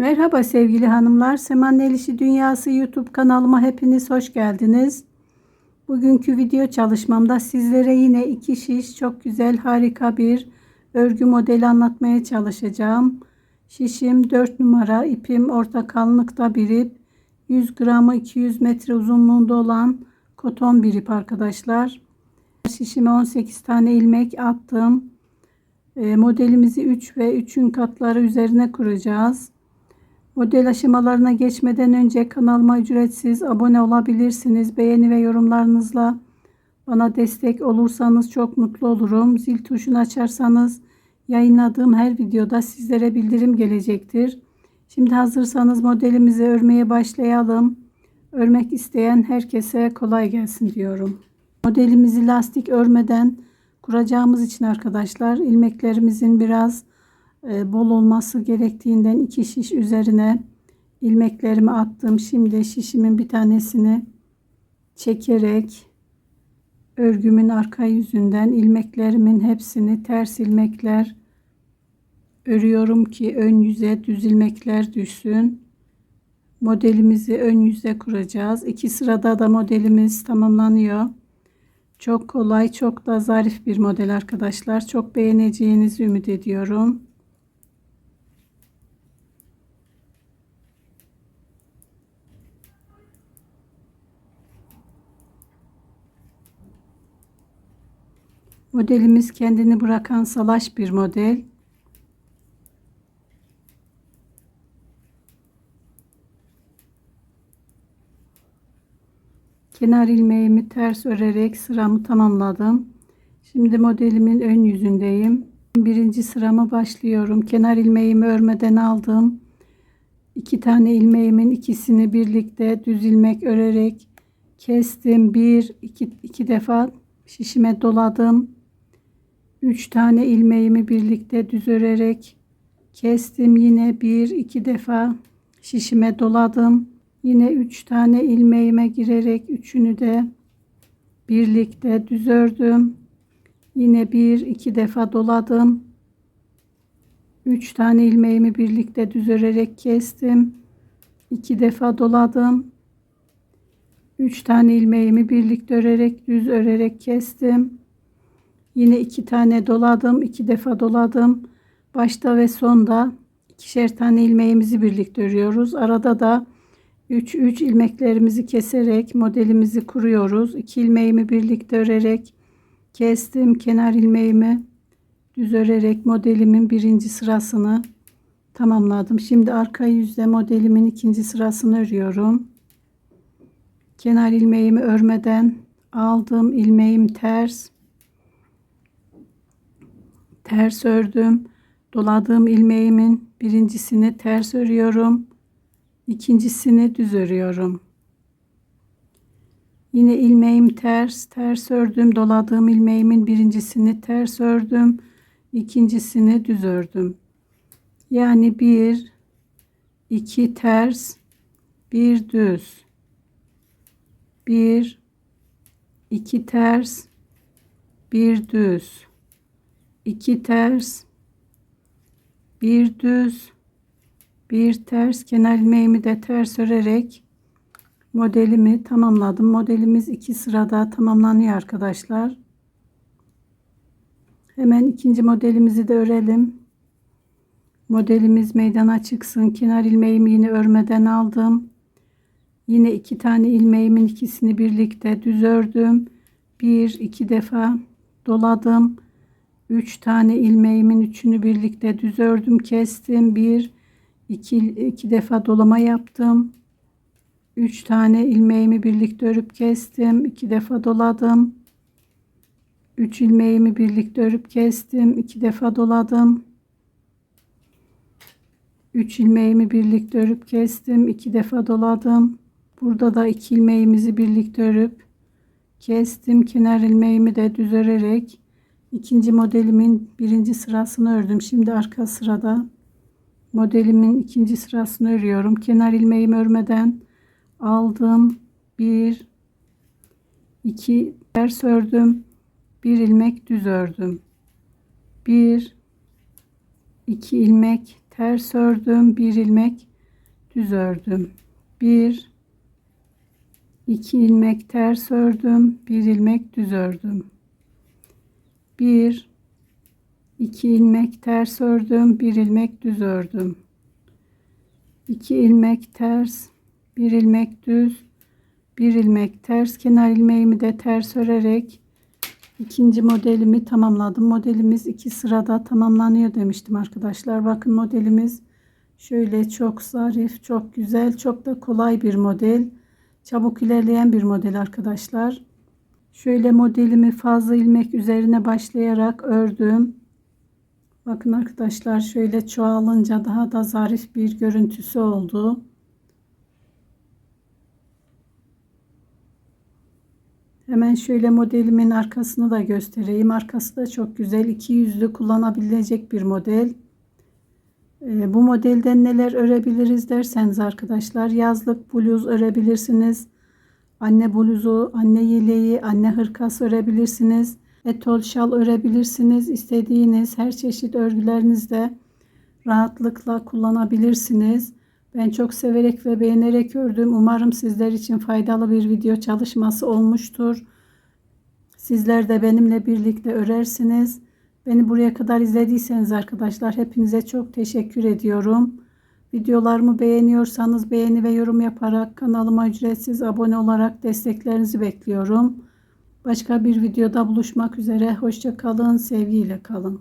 Merhaba sevgili hanımlar. Seman El İşi Dünyası YouTube kanalıma hepiniz hoş geldiniz. Bugünkü video çalışmamda sizlere yine iki şiş çok güzel harika bir örgü modeli anlatmaya çalışacağım. Şişim 4 numara ipim orta kalınlıkta bir ip 100 gramı 200 metre uzunluğunda olan koton bir ip arkadaşlar. Şişime 18 tane ilmek attım. E, modelimizi 3 ve 3'ün katları üzerine kuracağız. Model aşamalarına geçmeden önce kanalıma ücretsiz abone olabilirsiniz. Beğeni ve yorumlarınızla bana destek olursanız çok mutlu olurum. Zil tuşunu açarsanız yayınladığım her videoda sizlere bildirim gelecektir. Şimdi hazırsanız modelimizi örmeye başlayalım. Örmek isteyen herkese kolay gelsin diyorum. Modelimizi lastik örmeden kuracağımız için arkadaşlar ilmeklerimizin biraz e, bol olması gerektiğinden iki şiş üzerine ilmeklerimi attım. Şimdi şişimin bir tanesini çekerek örgümün arka yüzünden ilmeklerimin hepsini ters ilmekler örüyorum ki ön yüze düz ilmekler düşsün. Modelimizi ön yüze kuracağız. İki sırada da modelimiz tamamlanıyor. Çok kolay, çok da zarif bir model arkadaşlar. Çok beğeneceğinizi ümit ediyorum. Modelimiz kendini bırakan salaş bir model. Kenar ilmeğimi ters örerek sıramı tamamladım. Şimdi modelimin ön yüzündeyim. Birinci sırama başlıyorum. Kenar ilmeğimi örmeden aldım. İki tane ilmeğimin ikisini birlikte düz ilmek örerek kestim. Bir, iki, iki defa şişime doladım. Üç tane ilmeğimi birlikte düz örerek kestim. Yine bir, iki defa şişime doladım. Yine üç tane ilmeğime girerek üçünü de birlikte düz ördüm. Yine bir iki defa doladım. Üç tane ilmeğimi birlikte düz örerek kestim. iki defa doladım. Üç tane ilmeğimi birlikte örerek düz örerek kestim. Yine iki tane doladım. iki defa doladım. Başta ve sonda ikişer tane ilmeğimizi birlikte örüyoruz. Arada da 3 3 ilmeklerimizi keserek modelimizi kuruyoruz. 2 ilmeğimi birlikte örerek kestim. Kenar ilmeğimi düz örerek modelimin birinci sırasını tamamladım. Şimdi arka yüzde modelimin ikinci sırasını örüyorum. Kenar ilmeğimi örmeden aldım. ilmeğim ters. Ters ördüm. Doladığım ilmeğimin birincisini ters örüyorum ikincisini düz örüyorum. Yine ilmeğim ters, ters ördüm. Doladığım ilmeğimin birincisini ters ördüm. ikincisini düz ördüm. Yani bir, iki ters, bir düz. Bir, iki ters, bir düz. iki ters, bir düz bir ters kenar ilmeğimi de ters örerek modelimi tamamladım. Modelimiz iki sırada tamamlanıyor arkadaşlar. Hemen ikinci modelimizi de örelim. Modelimiz meydana çıksın. Kenar ilmeğimi yine örmeden aldım. Yine iki tane ilmeğimin ikisini birlikte düz ördüm. Bir iki defa doladım. Üç tane ilmeğimin üçünü birlikte düz ördüm. Kestim. Bir 2 iki defa dolama yaptım. 3 tane ilmeğimi birlikte örüp kestim. 2 defa doladım. 3 ilmeğimi birlikte örüp kestim. 2 defa doladım. 3 ilmeğimi birlikte örüp kestim. 2 defa doladım. Burada da 2 ilmeğimizi birlikte örüp kestim. Kenar ilmeğimi de düz örerek ikinci modelimin birinci sırasını ördüm. Şimdi arka sırada modelimin ikinci sırasını örüyorum. Kenar ilmeğimi örmeden aldım. Bir, iki ters ördüm. Bir ilmek düz ördüm. 1 2 ilmek ters ördüm, 1 ilmek düz ördüm. 1 2 ilmek ters ördüm, 1 ilmek düz ördüm. 1 2 ilmek ters ördüm, 1 ilmek düz ördüm. 2 ilmek ters, 1 ilmek düz, 1 ilmek ters, kenar ilmeğimi de ters örerek ikinci modelimi tamamladım. Modelimiz iki sırada tamamlanıyor demiştim arkadaşlar. Bakın modelimiz şöyle çok zarif, çok güzel, çok da kolay bir model. Çabuk ilerleyen bir model arkadaşlar. Şöyle modelimi fazla ilmek üzerine başlayarak ördüm. Bakın arkadaşlar şöyle çoğalınca daha da zarif bir görüntüsü oldu. Hemen şöyle modelimin arkasını da göstereyim. Arkası da çok güzel. iki yüzlü kullanabilecek bir model. Ee, bu modelden neler örebiliriz derseniz arkadaşlar yazlık bluz örebilirsiniz. Anne bluzu, anne yeleği, anne hırkası örebilirsiniz. Etol şal örebilirsiniz. İstediğiniz her çeşit örgülerinizde rahatlıkla kullanabilirsiniz. Ben çok severek ve beğenerek ördüm. Umarım sizler için faydalı bir video çalışması olmuştur. Sizler de benimle birlikte örersiniz. Beni buraya kadar izlediyseniz arkadaşlar hepinize çok teşekkür ediyorum. Videolarımı beğeniyorsanız beğeni ve yorum yaparak kanalıma ücretsiz abone olarak desteklerinizi bekliyorum. Başka bir videoda buluşmak üzere. Hoşça kalın, sevgiyle kalın.